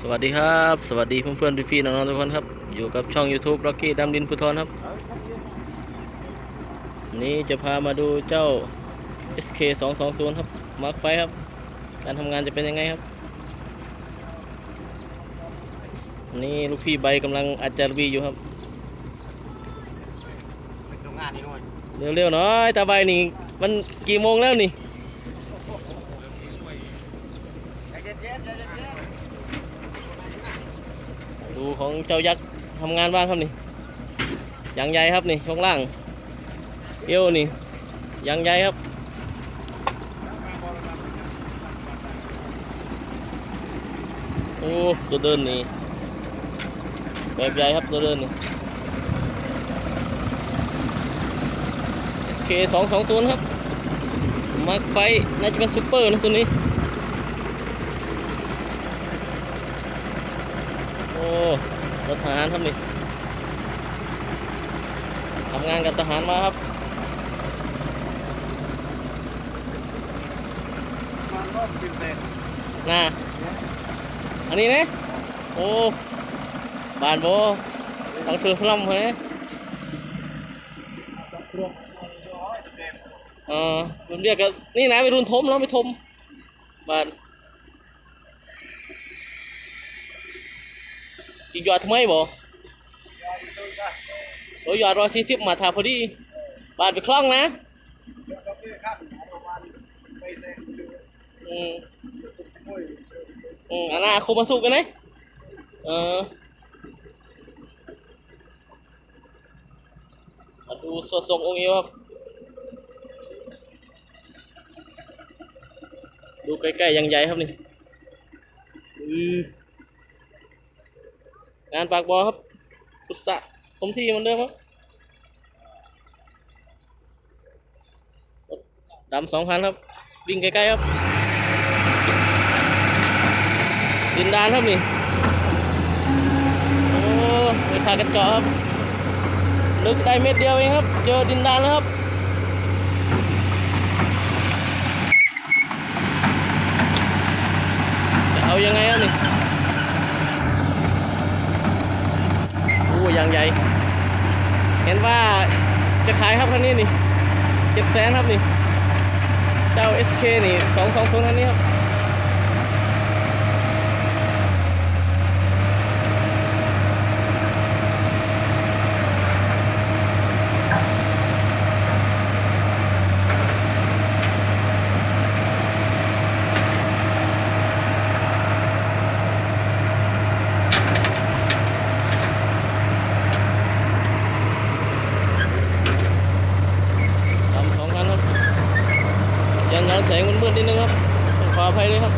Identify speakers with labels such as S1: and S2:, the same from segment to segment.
S1: สวัสดีครับ สวัสดีเพื่อนๆพี่ๆน้องๆทุกคนครับ อยู่กับช่อง YouTube Rocky ดำดินพุทรครับวันนี้จะพามาดูเจ้า SK 2 2 0ครับ มาร์คไฟครับ การทำงานจะเป็นยังไงครับวันนี่ลูกพี่ใบกำลังอัดจารวีอยู่ครับ
S2: เป็นโรงงานนี่ด้วย
S1: เร็วๆหน่อยตาใบนี่ มันกี่โมงแล้วนี่
S2: ใจเย็นๆใจเย็น
S1: ดู ของเจ้ายักษ์ทำงานบ้างครับนี่ยางใหญ่ครับนี่ช่วงล่างเอวนี่ยางใหญ่ครับโอ้ตัวเดินนี่แบบใหญ่ครับตัวเดินนี่ SK 2 2 0ครับมาร์คไฟน่าจะเป็นซูเปอร์นะตัวนี้โอ้ ถทหารครับนี่ทำงานกับทหารมาครับ
S2: มันก็สิบเซน
S1: น่าอันนี้นะโอ้บานโบต้องถือพลัมเหรอเออรุนเรียกกันนี่นะไปรุนทมแล้วไปทมบาน อีกหยอดทำไมบ่โอ้ยหยอดรอยที่ทิพมาทาพอดี บานไปคล่องนะ
S2: ก็คือขั้นประมาณไปเซน
S1: อืม
S2: โอ้ย
S1: อืมอันน่ะคุมาสู้กันไหมเออมาดูสดทรงองค์เอวครับ ดูใกล้ๆยังใหญ่ครับนี่อือ งานปากบอครับกุศะคมที่มือนเดิมครับดำสองพันครับ วิ่งใกล้ๆครับดินดานครับนี่ โอ้ไปทากันเจาะครับลึกได้เม็ดเดียวเองครับ เจอดินดานแล้วครับจะเอายังไงครับนี่ อย่างใหญ่ เห็นว่าจะขายครับคันนี้นี่เจ็ดแสนครับนี่ เจ้า SK นี่สองสองศูนย์คันนี้ครับ ทำสองคันครับยันยันแสงมืดๆนิดนึงครับต้องขออภัยด้วยครับ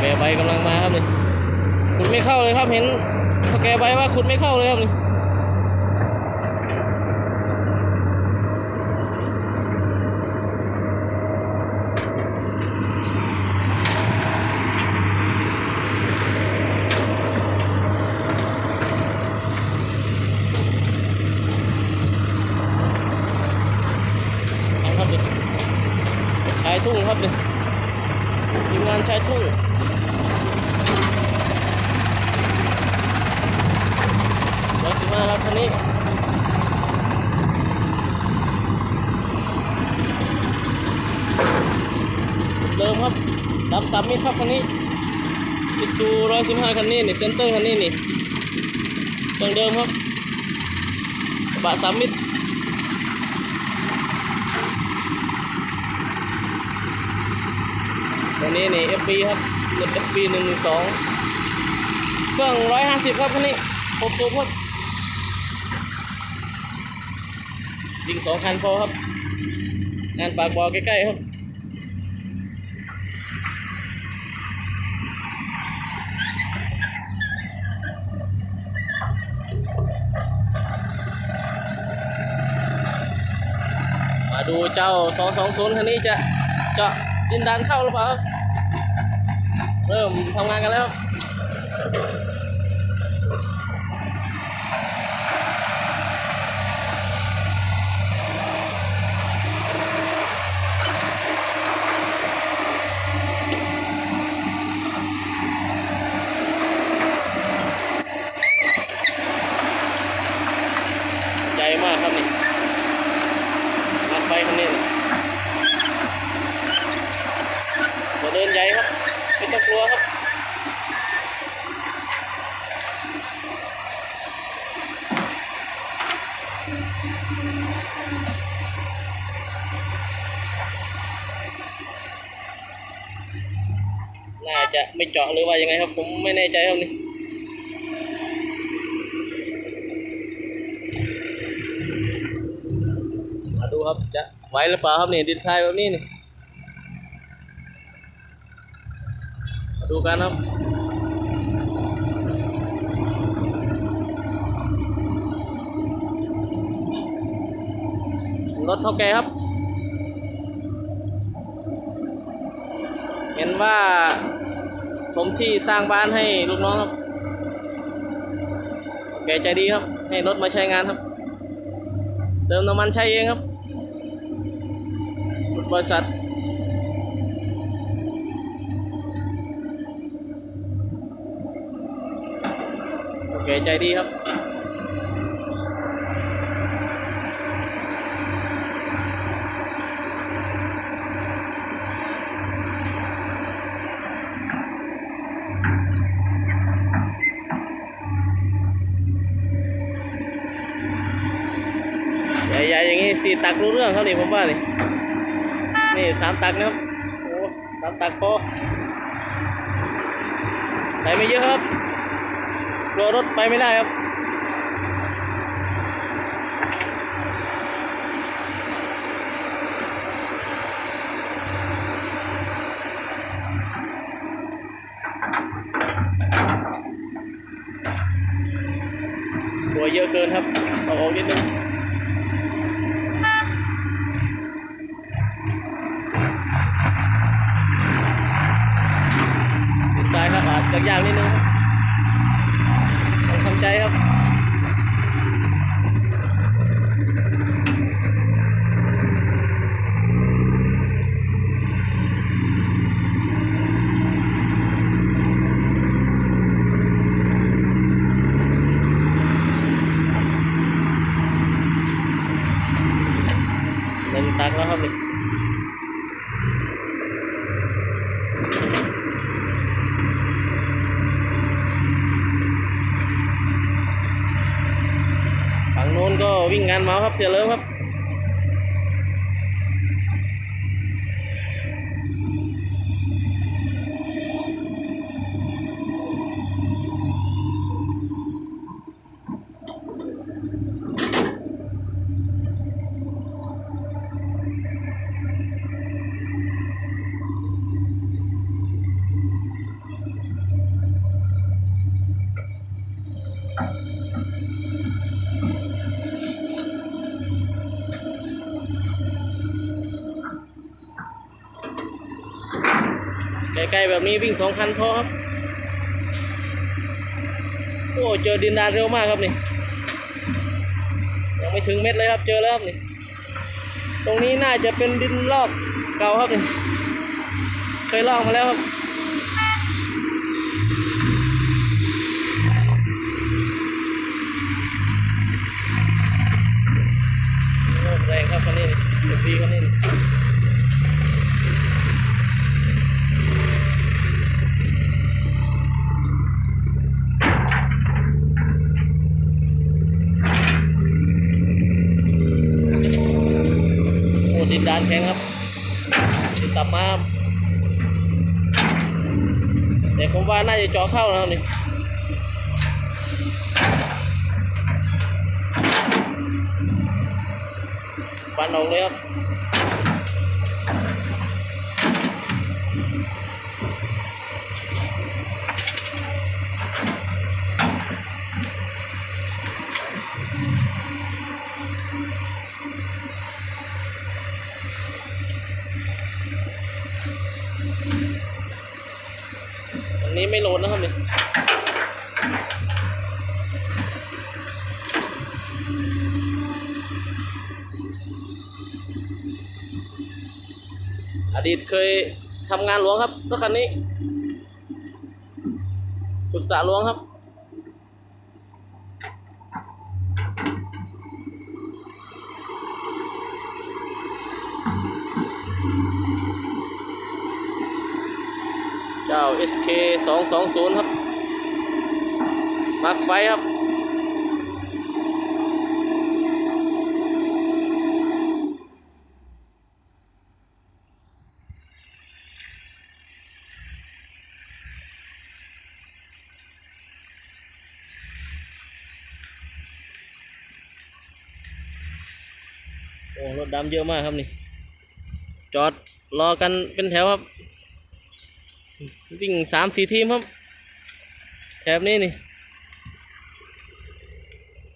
S1: แกใบกำลังมาครับนี่ขุดไม่เข้าเลยครับเห็นถ้าแกใบว่าขุดไม่เข้าเลยครับนี่เอาครับนี่ชายทุ่งครับนี่ทีมงานชายทุ่ง ร้อยสิบห้าครับคันนี้เดิมครับดำสามมิตรครับคันนี้มิซูร้อยสิบห้าคันนี้นี่เซนเตอร์คันนี้นี่เครื่องเดิมครับกระบะสามมิตรตัวนี้นี่ FB ครับรถ FB หนึ่งหนึ่งสองเครื่องร้อยห้าสิบครับคันนี้หกสูบครับยิงสองคันพอครับงานปากบ่อใกล้ๆครับ ดูเจ้า 220 คันนี้จะเจาะดินดันเข้าหรือเปล่าเริ่มทำงานกันแล้วใหญ่มากครับนี่ อยคันนี้ตัวเดินใหญ่ครับไม่ต้องกลัวครับน่าจะไม่เจาะหรือว่ายังไงครับ ผมไม่แน่ใจครับนี่ ครับจะไหวหรือเปล่าครับนี่ดินทรายแบบนี้นี่มาดูกันครับรถเท่าแกครับ เห็นว่าถมที่สร้างบ้านให้ลูกน้องครับ แกใจดีครับ ให้รถมาใช้งานครับ เติมน้ำมันใช้เองครับ บริษัทโอเคใจดีครับใหญ่ๆอย่างนี้สีตักรู้เรื่องเขานี่ผมว่านี่ นี่สามตักนะครับโอ้สามตักพอใส่ไม่เยอะครับกลัวรถไปไม่ได้ครับตัวเยอะเกินครับเอาออกนิดนึง แบบนี้วิ่งสองคันพอครับ โอ้เจอดินดานเร็วมากครับนี่ ยังไม่ถึงเม็ดเลยครับ เจอแล้วครับนี่ ตรงนี้น่าจะเป็นดินลอกเก่าครับนี่ เคยลอกมาแล้วครับแรงครับคันนี้เด็กดีคันนี้ ดินดานแข็งครับติดตับมาแต่ผมว่าน่าจะเจาะเข้านะครับนี่ปันออกเลยครับ นี้ไม่โหลดนะครับนี่อดีตเคยทำงานหลวงครับรถคันนี้ขุดสระหลวงครับ SK 220 ครับมักไฟครับ โอ้รถดำเยอะมากครับนี่ จอดรอกันเป็นแถวครับ วิ่งสามสี่ทีมครับ แถบนี้นี่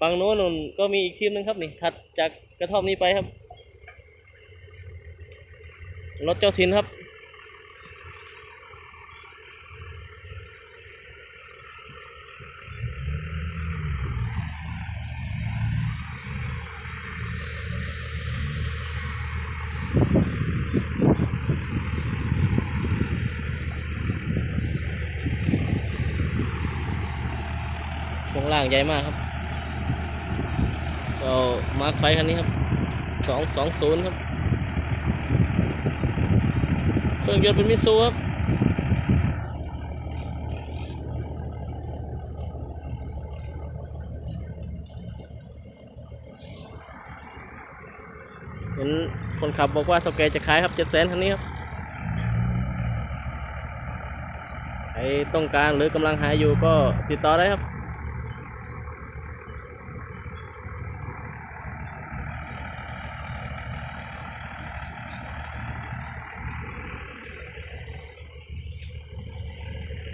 S1: ฝั่งโน้นนู่นก็มีอีกทีมหนึงครับนี่ถัดจากกระท่อมนี้ไปครับ รถเจ้าถิ่นครับ ล่างใหญ่มากครับก็มาร์คไฟคันนี้ครับสองสองศูนย์ครับ เครื่องยนต์เป็นมิซูครับเห็นคนขับบอกว่าเท่าแกจะขายครับเจ็ดแสนคันนี้ครับใครต้องการหรือกำลังหาอยู่ก็ติดต่อได้ครับ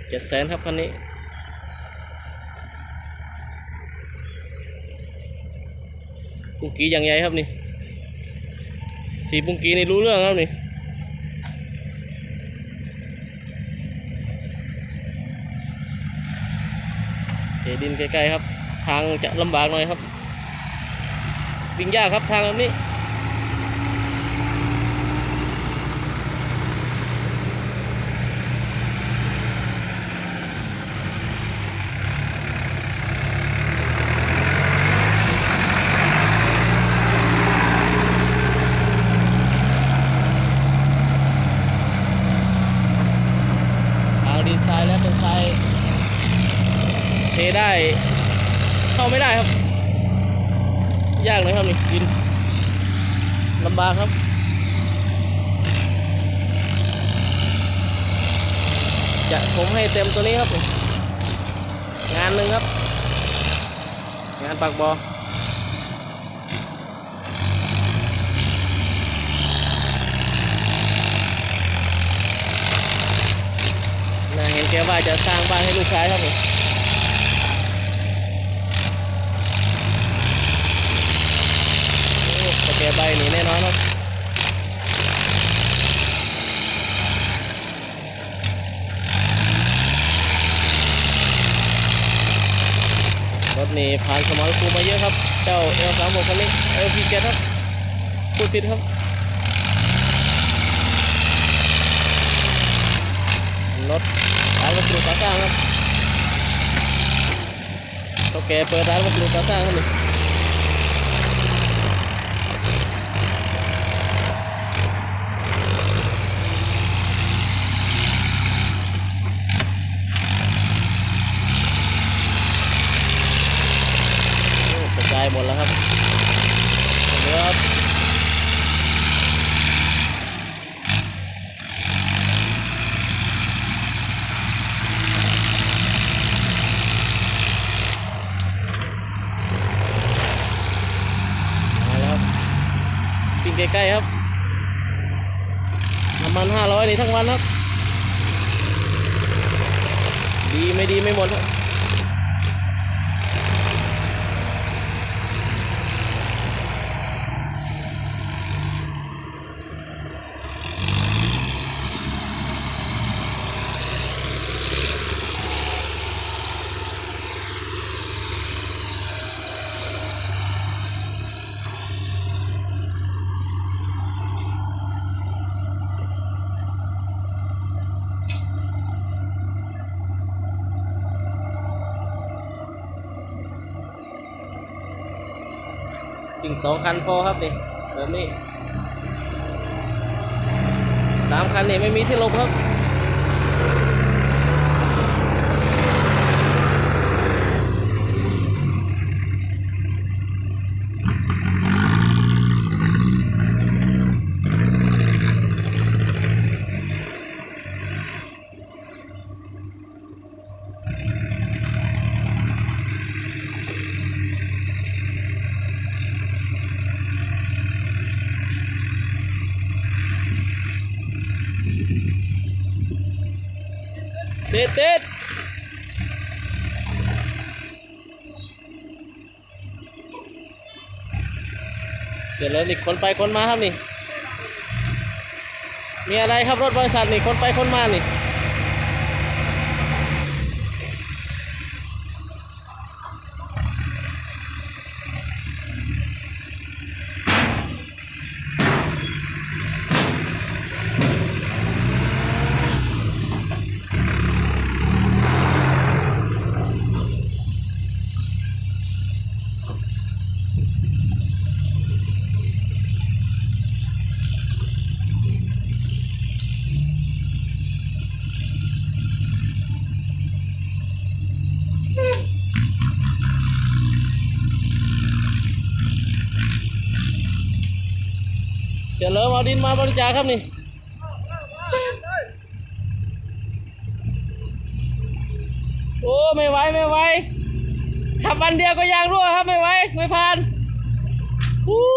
S1: เจ็ดแสนครับคันนี้ ปุงกีอย่างใหญ่ครับนี่ สีปุงกีนี่รู้เรื่องครับนี่เทดินใกล้ๆครับ ทางจะลำบากหน่อยครับวิ่งยากครับทางแบบนี้ ทางดินทรายและเป็นทรายเท ได้ เข้าไม่ได้ครับ ยากเลยครับนี่ดินลำบากครับจะผมให้เต็มตัวนี้ครับ งานหนึ่งครับ งานปากบอน่าเห็นแกว่าจะสร้างบ้านให้ลูกชายครับนี่โอ้ตะแกใบหนีแน่นอนครับ รถนี่ผ่านสมรภูมิมาเยอะครับ เจ้าเอลสามหกคันนี้เอลพีเจ็ดครับพูดผิดครับรถร้านวัสดุก่อสร้างครับโอเคเปิดร้านวัสดุก่อสร้างครับนี่ โอ้กระจายหมดแล้วครับเหลือครับมาแล้วครับปิ้ง ใกล้ๆครับน้ำมันห้าร้อยนี่ทั้งวันครับ ดีไม่ดีไม่หมดครับ สองคันพอครับนี่แบบนี้สามคันนี่ไม่มีที่ลบครับ เด็ดเด็ดเดี๋ยวเลยนี่คนไปคนมาครับนี่ มีอะไรครับรถบริษัทนี่คนไปคนมานี่ เสียเหลิมเอาดินมาบริจาคครับนี่โอ้ไม่ไหวไม่ไหวขับวันเดียวก็ยางรั่วครับไม่ไหวไม่ผ่านฮู้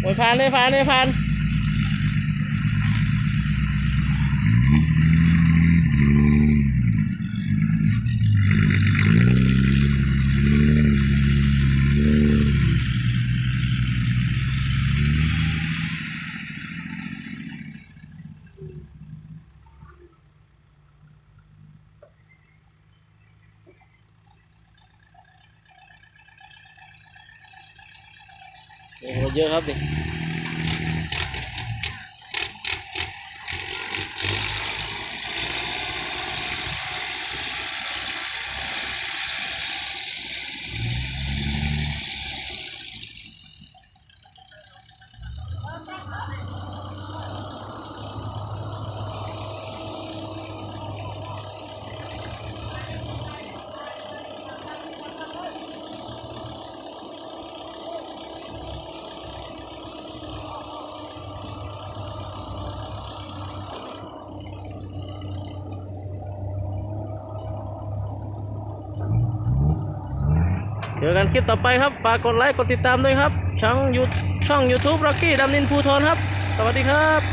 S1: ไม่ผ่านไม่ผ่านไม่ผ่าน เยอะครับนี่ อกันคลิปต่อไปครับ ฝากกดไลค์ กดติดตามด้วยครับ ช่องยูช่อง YouTube รักกี้ดำนินภูทรครับ สวัสดีครับ